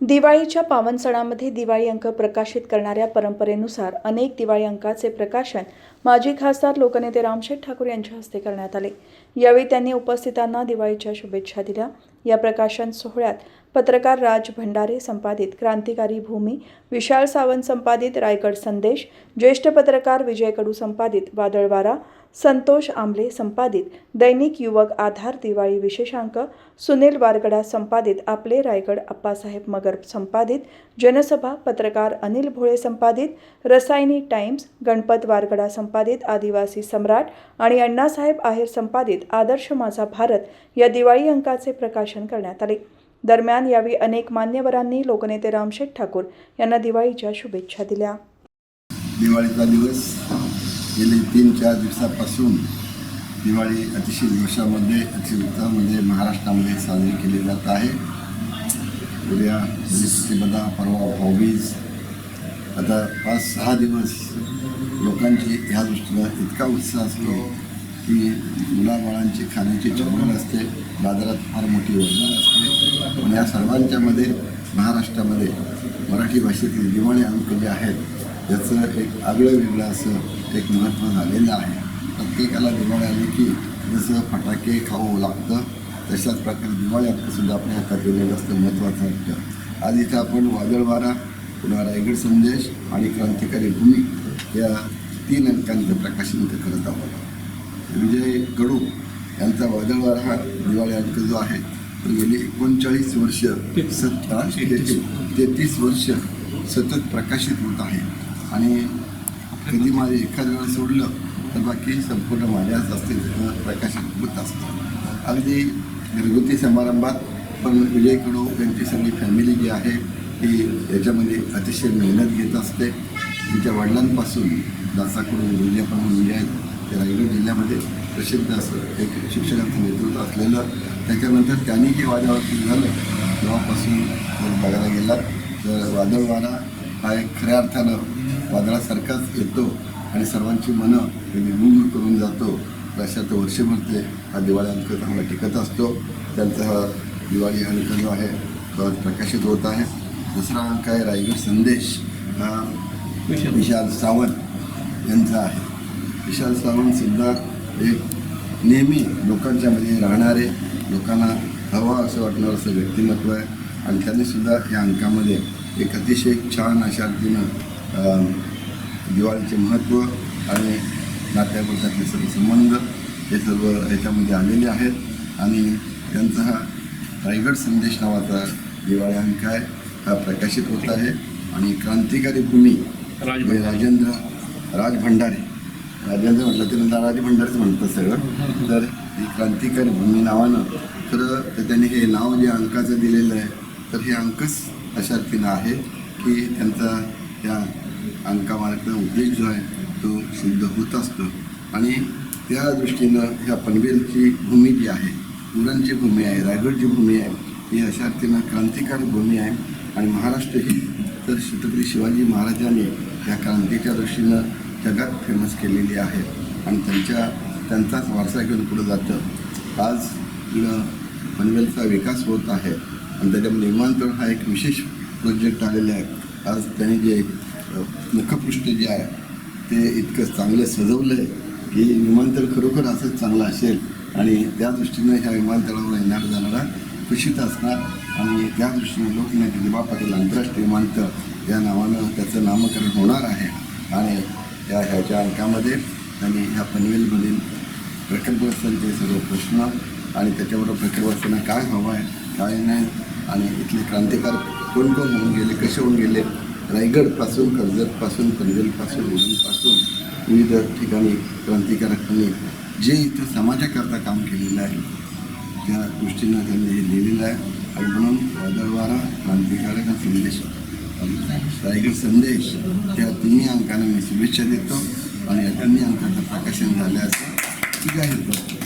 दिवाळीच्या पावन सणामध्ये दिवाळी अंक प्रकाशित करणाऱ्या परंपरेनुसार अनेक दिवाळी अंकाचे प्रकाशन माजी खासदार लोकनेते रामशेठ ठाकूर यांच्या हस्ते करण्यात आले. यावेळी त्यांनी उपस्थितांना दिवाळीच्या शुभेच्छा दिल्या. या प्रकाशन सोहळ्यात पत्रकार राज भंडारे संपादित क्रांतिकारी भूमी विशाल सावंत संपादित रायगड संदेश ज्येष्ठ पत्रकार विजय कडू संपादित वादळवारा संतोष आंबले संपादित दैनिक युवक आधार दिवाळी विशेषांक सुनील वारगडा संपादित आपले रायगड अप्पासाहेब मगर संपादित जनसभा पत्रकार अनिल भोळे संपादित रसायनी टाइम्स गणपत वारगडा संपादित आदिवासी सम्राट आणि अण्णासाहेब आहेर संपादित आदर्श माझा भारत या दिवाळी अंकाचे प्रकाशन करण्यात आले. दरम्यान यावेळी अनेक मान्यवरांनी लोकनेते रामशेठ ठाकूर यांना दिवाळीच्या शुभेच्छा दिल्या. दिवाळीचा दिवस गेले तीन चार दिवसापासून दिवाळी अतिशय दिवसामध्ये अतिशय उत्साहामध्ये महाराष्ट्रामध्ये साजरी केली जात आहे. उद्या बलिप्रतिपदा परवा भाऊबीज. आता पाच सहा दिवस लोकांची ह्या दृष्टीनं इतका उत्साह असतो की मुलाबाळांची खाण्याची चळवळ असते बाजारात फार मोठी योजना असते. पण या सर्वांच्यामध्ये महाराष्ट्रामध्ये मराठी भाषेतील दिवाळी अंक जे आहेत याचं एक आगळं वेगळं असं एक महत्त्व झालेलं आहे. प्रत्येकाला दिवाळी आली की जसं फटाके खाऊ लागतं तशाच प्रकारे दिवाळी सुद्धा आपल्या हातात दिलेलं असतं महत्त्वाचं वाटतं आज इथं आपण वादळवारा पुन्हा रायगड संदेश आणि क्रांतिकारी भूमी या तीन अंकांचं प्रकाशन इथं करत आहोत. विजय कडू यांचा वादळवारा हा दिवाळी अंक जो आहे तो गेली एकोणचाळीस वर्ष सत्ता तेहतीस वर्ष सतत प्रकाशित होत आहे. आणि कधी माझे एखाद वेळा सोडलं तर बाकी संपूर्ण माझ्याच असते प्रकाशित होत असतं. अगदी घरगुती समारंभात पण विजय कडू यांची सगळी फॅमिली जी आहे ती याच्यामध्ये अतिशय मेहनत घेत असते. त्यांच्या वडिलांपासून दासाकडून विजय पण म्हणजे आहेत ते रायगड जिल्ह्यामध्ये प्रसिद्ध असं एक शिक्षकांचं नेतृत्व असलेलं. त्याच्यानंतर त्यांनी जे वादावरती झालं तेव्हापासून बघायला गेला तर वादळवारा हा एक खऱ्या अर्थानं वादळासारखाच येतो आणि सर्वांची मनं निर्मूल करून जातो. अशा तो वर्षभर ते हा दिवाळी अंक चांगला टिकत असतो. त्यांचा हा दिवाळी अंक जो आहे तो प्रकाशित होत आहे. दुसरा अंक आहे रायगड संदेश. हा विशाल. सावंत यांचा आहे. विशाल सावंतसुद्धा एक नेहमी लोकांच्या मध्ये राहणारे लोकांना हवा असं वाटणारं असं व्यक्तिमत्व आहे. आणि त्यांनीसुद्धा या अंकामध्ये एक अतिशय छान अशा रीतीनं अं, दिवाळीचे महत्त्व आणि नात्यापुरतातले सर्व संबंध हे सर्व याच्यामध्ये आलेले आहेत. आणि त्यांचा हा रायगड संदेश नावाचा दिवाळी अंक आहे हा प्रकाशित होत आहे. आणि क्रांतिकारी भूमी राजेंद्र राज भंडारे राजेंद्र म्हटलं तरी त्यांना राज भंडारेच म्हणतं सगळं. तर ही क्रांतिकारी भूमी नावानं खरं तर त्यांनी हे नाव जे अंकाचं दिलेलं आहे तर हे अंकच अशा रीतीनं आहे की त्यांचा त्या अंकामार्गाचा उद्देश जो आहे तो सिद्ध होत असतो. आणि त्या दृष्टीनं ह्या पनवेलची भूमी जी आहे उरणची भूमी आहे रायगडची भूमी आहे ही अशा रीतीनं क्रांतिकारक भूमी आहे. आणि महाराष्ट्र ही तर छत्रपती शिवाजी महाराजांनी या क्रांतीच्या दृष्टीनं जगात फेमस केलेली आहे. आणि त्यांच्या त्यांचाच वारसा घेऊन पुढं जातं. आज पनवेलचा विकास होत आहे. आणि त्याच्यामध्ये विमानतळ हा एक विशेष प्रोजेक्ट आलेला आहे. आज त्यांनी जे मुखपृष्ठ जे आहे ते इतकं चांगलं सजवलं आहे की विमानतळ खरोखर असंच चांगलं असेल. आणि त्या दृष्टीनं ह्या विमानतळावर येणार जाणारा खुशीत असणार. आणि त्या दृष्टीने लोकनायक दिबा पाटील आंतरराष्ट्रीय विमानतळ या नावानं त्याचं नामकरण होणार आहे. आणि त्या ह्याच्या अंकामध्ये त्यांनी ह्या पनवेलमधील प्रकल्पग्रस्तांचे सर्व प्रश्न आणि त्याच्याबरोबर प्रकल्पग्रस्तांना काय हवं आहे काय नाही आणि इथले क्रांतिकार कोण कोण होऊन गेले कसे होऊन गेले रायगडपासून कर्जतपासून पनवेलपासून उरणपासून विविध ठिकाणी क्रांतिकारकांनी जे इथं समाजाकरता काम केलेलं आहे त्या दृष्टीनं त्यांनी हे लिहिलेलं आहे. आणि म्हणून वादळवारा क्रांतिकारक हा संदेश रायगड संदेश त्या तिन्ही अंकांना मी शुभेच्छा देतो. आणि या तिन्ही अंकाचं प्रकाशन झाल्याचं जाहीर करतो.